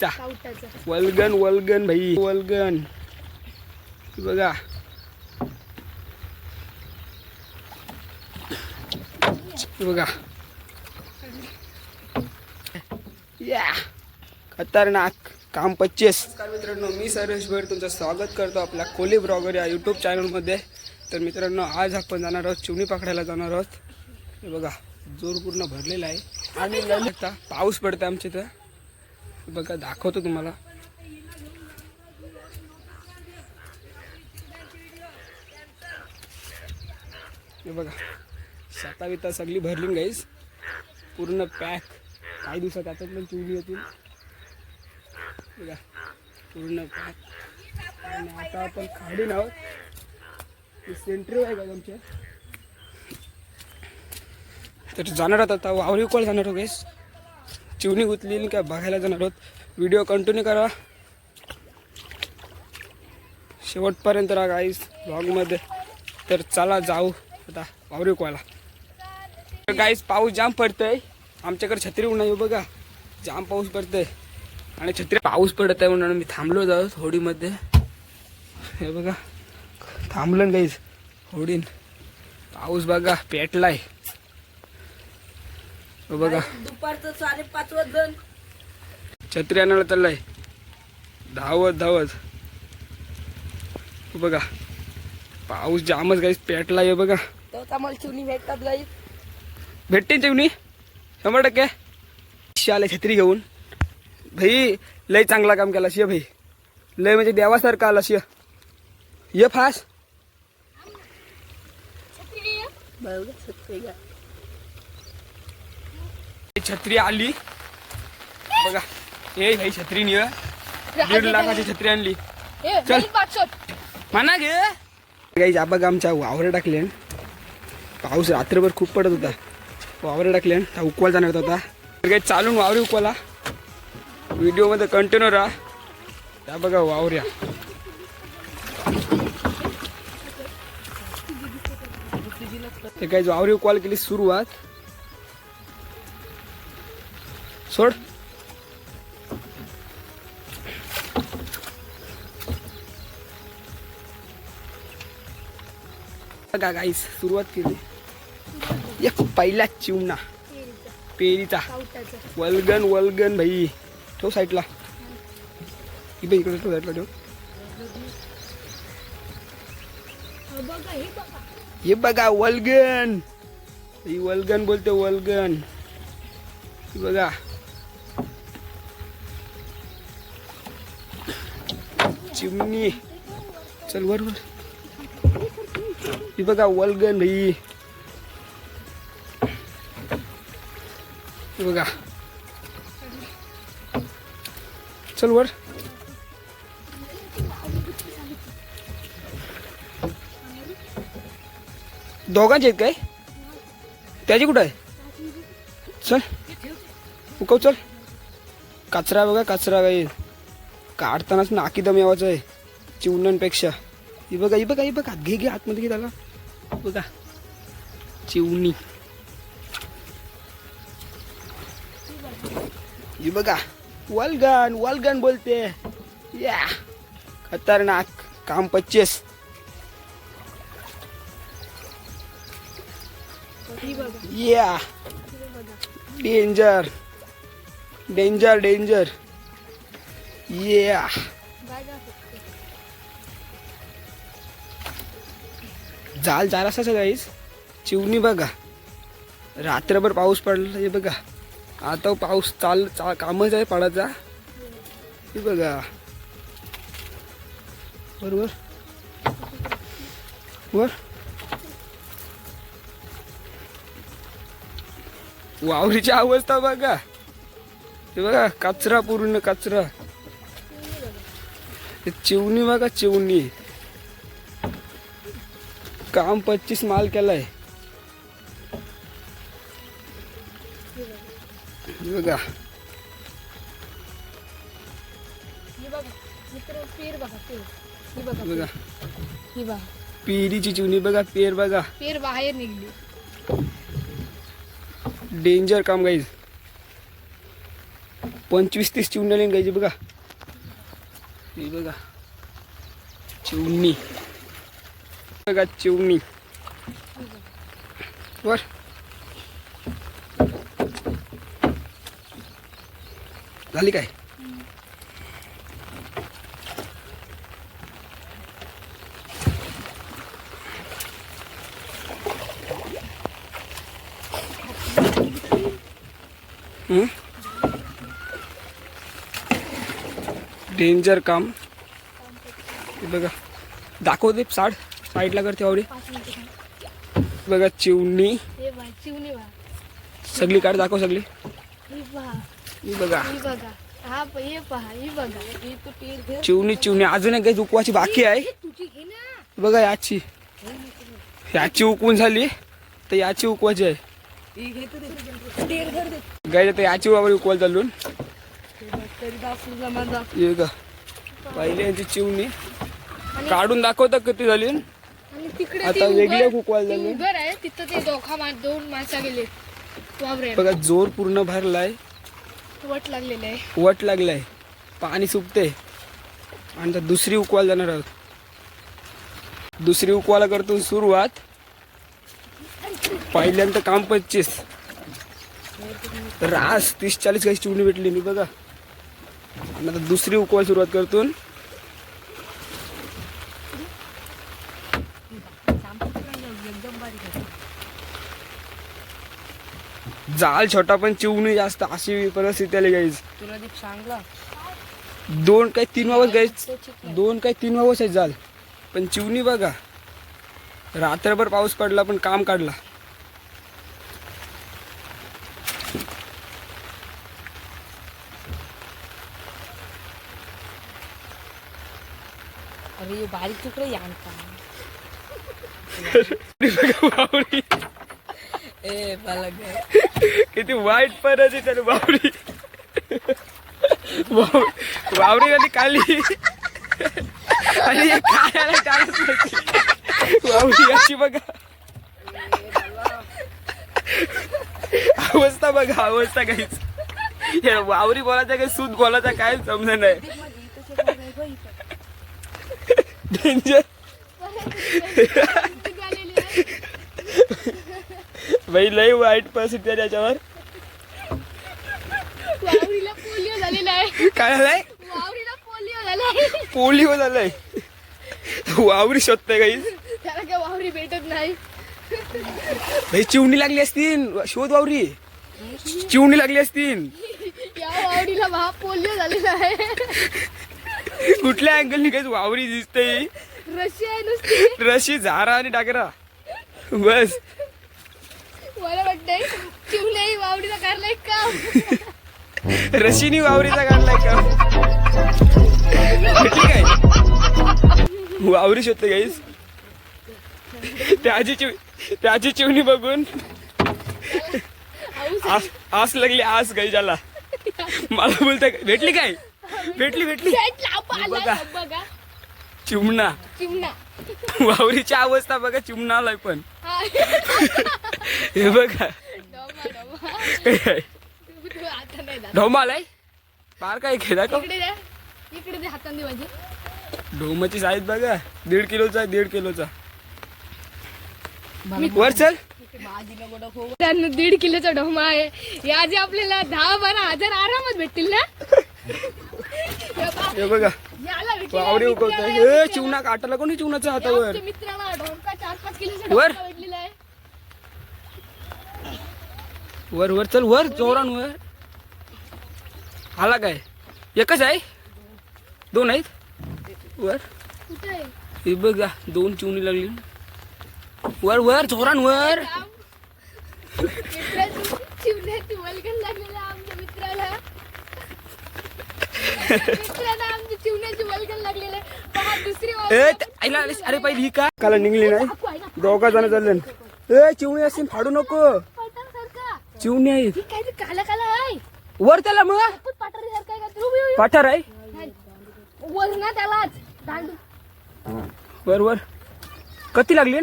चा वलगन वल्गन वल्गन भाई वल्गन. बघा. बघा. या. खतरनाक. काम पच्चीस. नमस्कार मित्रांनो मी सरेश भट तुमचं स्वागत करतो आपल्या कोली ब्लॉगर या यूट्यूब चॅनलमध्ये तर मित्रांनो आज आपण जाणार आहोत चिवणी पकडायला जाणार आहोत. बघा जोर पूर्ण भरलेला आहे. आणि पाऊस पडतो आमच्या इथं. बघा दाखवतो तुम्हाला. हे बघा शेता सगळी भरली गाईस पूर्ण पॅक काही दिवसात आता पण चुरली होती बघा पूर्ण पॅक आणि आता आपण खाडी आहोत. सेंट्री आहे का आमच्या. तर जाणार आहोत आता वावरी कोळ जाणार हो गाईस चिवणी गुतली काय बघायला जाणार आहोत. व्हिडिओ कंटिन्यू करा. शेवटपर्यंत राहा गाईस ब्लॉगमध्ये तर चला जाऊ. आता वावरी तर गाईस पाऊस जाम पडतंय. आमच्याकडे छत्री उन्हा येऊ बघा. जाम पाऊस पडतंय. आणि छत्री पाऊस पडत आहे म्हणून मी थांबलो जाऊ होडीमध्ये. हे बघा. थांबलं गाईस होडीन. पाऊस बघा पेटलाय. बघा. दुपारचं साडेपाच वाजून छत्री आणायला चाललाय. धावत धावत. हे बघा. पाऊस जामच गाईस पेटलाय हे बघा. आम्हाला चिवणी भेटतात गाई भेटते जेवणी शंभर टक्के. आले छत्री घेऊन. भाई लय चांगला काम केला शिय भाई. लय म्हणजे देवासारखा आला शिय ये फास. छत्री आली बघा ए भाई छत्री निय दीड लाखाची छत्री आणली. चल. म्हणा घे काही जा बघा आमच्या वावर टाकले पाऊस रात्रभर खूप पडत होता. वावर टाकले उकवाला जाणार होता तर काही चालून वावरी उकवाला. व्हिडिओमध्ये कंटिन्यू राहा. त्या बघा वावऱ्या. ते काही वावरी उकवाला केली सुरुवात. सोड. बघा गाईस सुरुवात केली. एक पहिला चिवणा पेरीचा. वलगन वल्गन वल्गन भाई. ठेव साईडला इथे इकडे ठेव साईडला ठेव. हे बघा वलगन. वल्गन ही वल्गन बोलते वल्गन. बघा. चिमणी चल वर वर. ही बघा वल्गन ही. बघा. चल वर. दोघांचे आहेत काय? त्याची कुठं आहे? चल. उकव चल. कचरा बघा कचरा काही काढतानाच नाकी दम यावाचं आहे चिवण्यांपेक्षा. ही बघा ही बघा ही बघा. घे घे आतमध्ये घे त्याला. बघा. चिवणी. ही बघा. वलगन वलगन बोलते. या. खतरनाक. काम पच्चीस. या. डेंजर. Danger danger. Yeah. जाल जाल असाच गाईस चिवणी बघा. रात्रभर पाऊस पडला हे बघा. आता पाऊस चाल चा कामच आहे पडायचा हे बघा. बरोबर? वर? वावरीची अवस्था बघा. हे बघा कचरा पूर्ण कचरा. चिवणी बघा चिवणी. काम पच्चीस माल केलाय. बघा. बघा पिरीची चिवणी बघा पेर बघा. पेर बाहेर निघली. डेंजर काम गाईज. पंचवीस तीस चिवणी गायची बघा. ही बघा चिवणी बघा चिवणी वर झाली काय हं? डेंजर काम. बघा. दाखवते साड. साईडला करते आवडी बघा चिवणी. हे सगळी काढ दाखव सगळी. बघा. चिवणी चिवणी. अजून एक उकवाची बाकी आहे. बघा याची. याची उकवून झाली. तर याची उकवायची आहे. गाय तर याची उकवायला चालून हे बघा पहिले यांची चिवणी. काढून दाखवता किती झाली? आणि तिकडे आता वेगळ्या कुकवायला झाले. आहे तिथं ते दोघा मा दोन माणसं गेले वावरे. बघा जोर पूर्ण भरलाय. वट लागलेले आहे. वट लागलाय. पाणी सुकते आणि आता दुसरी उकवायला जाणार आहोत. दुसरी उकवायला करतो सुरुवात. पहिल्यांदा काम पच्चीस रास तीस चाळीस काही चिवणी भेटली मी बघा. आणि आता दुसरी उकवायला सुरुवात करतो जाल छोटा पण चिवणी जास्त अशी परिस्थिती आली गाईज तुला दीप सांगला. दोन काही तीन वावस गाईज दोन काही तीन वावस आहेत जाल. पण चिवणी बघा. रात्रभर पाऊस पडला पण काम काढला अरे बारीक तुकडे ए मला किती वाईट परिस्थिती त्याला बावरी. वाव- वावरी आणि काली. आणि माहिती. वावरी अशी बघा. अवस्था बघा अवस्था काहीच. वावरी बोलायचा काही सूद बोलायचा काय समजा नाही. डेंजर बाई लय वाईट परिस्थिती आहे त्याच्यावर. वावरीला पोलिओ झालेला आहे. काय झालंय? पोलिओ झालाय. पोलिओ झालंय. वावरी शोधतंय काही त्याला काय वावरी भेटत नाही. भाई चिवणी लागली असतील. शोध वावरी. चिवणी लागली असतील. या वावरीला महा पोलिओ झालेला आहे. कुठल्या अँगल काहीच वावरी दिसते रशी आहे नुसती. रशी झारा आणि डाकरा बस. मला वाटतंय चिवण्याही वावरीला काढलाय का? रशीनी वावरीचा काढलाय का? भेटली काय वावरी शोधते गाईस त्याची चिव त्याची चिवणी बघून. आस आस लागली आस गाई ज्याला मला बोलते भेटली काय? भेटली. भेटली. बघा. चिमणा. चिमणा. वावरीची अवस्था बघा चिमणा आलाय पण. हा. बघा. ढोमा आलाय? पार काय खेळा का इकडे हाताने माझी ढोमाची साईज बघा. दीड किलोचा आहे, दीड किलोचा. वर चल. दीड किलोचा ढोमा आहे. या जे आपल्याला दहा बारा हजार आरामात भेटतील ना? बघा. हे चिवणा काटाला कोणी चिवणाच्या हातावर वर. वर. वर चल वर जोरान वर. आला काय? एकच आहे? दोन आहेत? वर. हे बघा दोन चिवणी लागली. वर वर जोरान वर. राम. मित्राची चिवण्याची वल्गन लागलेला आहे आमच्या मित्राला? चिवण्याची लागलेलं पहा, दुसरी आलीस- अरे पहिली ही का काला निघली नाही. दोघा जण चालले ए चिवणी असतील फाडू नको. चिवणी काय काला काला आहे? वर त्याला मग. पाठार आहे. वर ना त्यालाच. दांडू. वर वर. कती लागली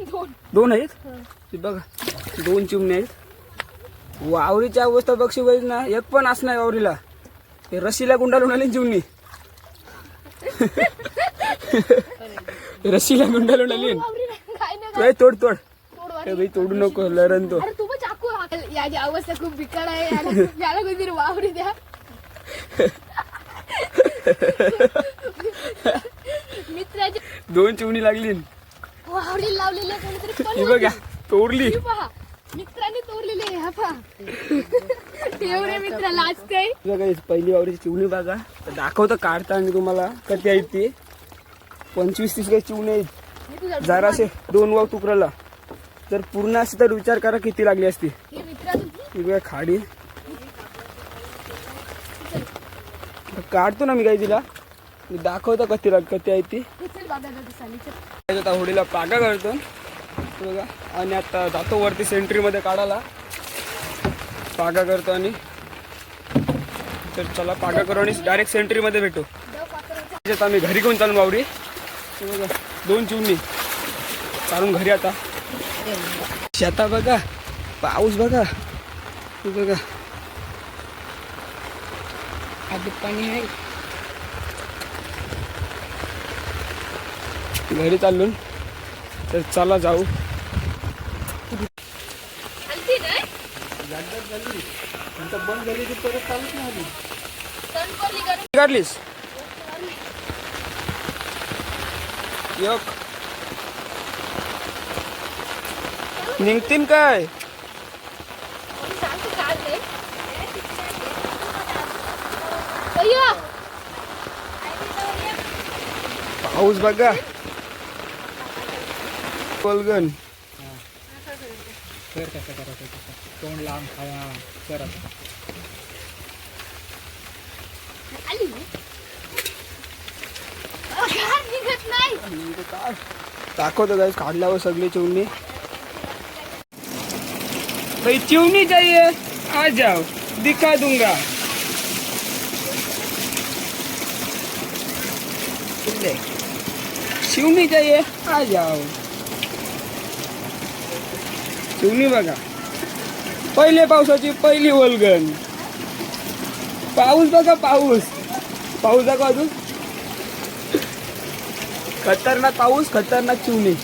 दोन. दोन आहेत? बघा दोन चिमणे आहेत. वावरीची अवस्था बक्षी ना एक पण असणार वावरीला. हे रशीला गुंडाळून आली जीवनी रशीला गुंडाळून आली बापरे, काय तोड तोड. बाई तोडू नको लरण तो. अरे तू पण चाकू याची अवस्था खूप बिकट आहे. याला कोणतरी वावरी द्या. मित्राची दोन चिवणी लागली. वावरी लावलेली कोणीतरी. ही बघा तोडली. मित्रांनी तोडलेली आहे हा पहा. एवढे मित्र लाजतय बघा ही पहिली वावरीची चिवणी बघा. तर दाखवतं काढता आणि तुम्हाला. कधी आहेत ती? पंचवीस तीस काही चिवणी आहेत. जराशे दोन वाव तुकराला. जर पूर्ण असते तर विचार करा किती लागली असती. हे मित्र ही बघा खाडी. काढतो ना मी काही तिला. मी दाखवतो कधी लाग कधी आहे ती. चल बाबा दिसाली चल. त्याच्यात आता होडीला पाका करतो बघा. आणि आता जातो वरती सेंट्रीमध्ये काढायला. पागा करतो आणि तर चला पागा करू आणि डायरेक्ट सेंट्रीमध्ये भेटू. त्याच्यात आम्ही घरी घेऊन चालू बावरी बघा दोन चिवणी. चालून घरी आता. शेता बघा पाऊस बघा. बघा. आधी पाणी आहे. घरी चालून. तर चला जाऊ हलती नाही बंद झाली की परत चालूच नाही आली काढलीस? योग निघतीन काय? पाऊस बघा. कोलगन. तोंड लांब कर आली काय निघत नाही. दाखवतो गाइस काढल्यावर सगळी चिवणी. भाई चिवनी चाहिए आ जाओ दिखा दूंगा. चिवनी चाहिए आ जाओ चिवनी बघा. पहिले पावसाची पहिली वलगण. पाऊस बघा पाऊस. पाऊस दाखवा अजून. खतरनाक पाऊस खतरनाक चिवणी.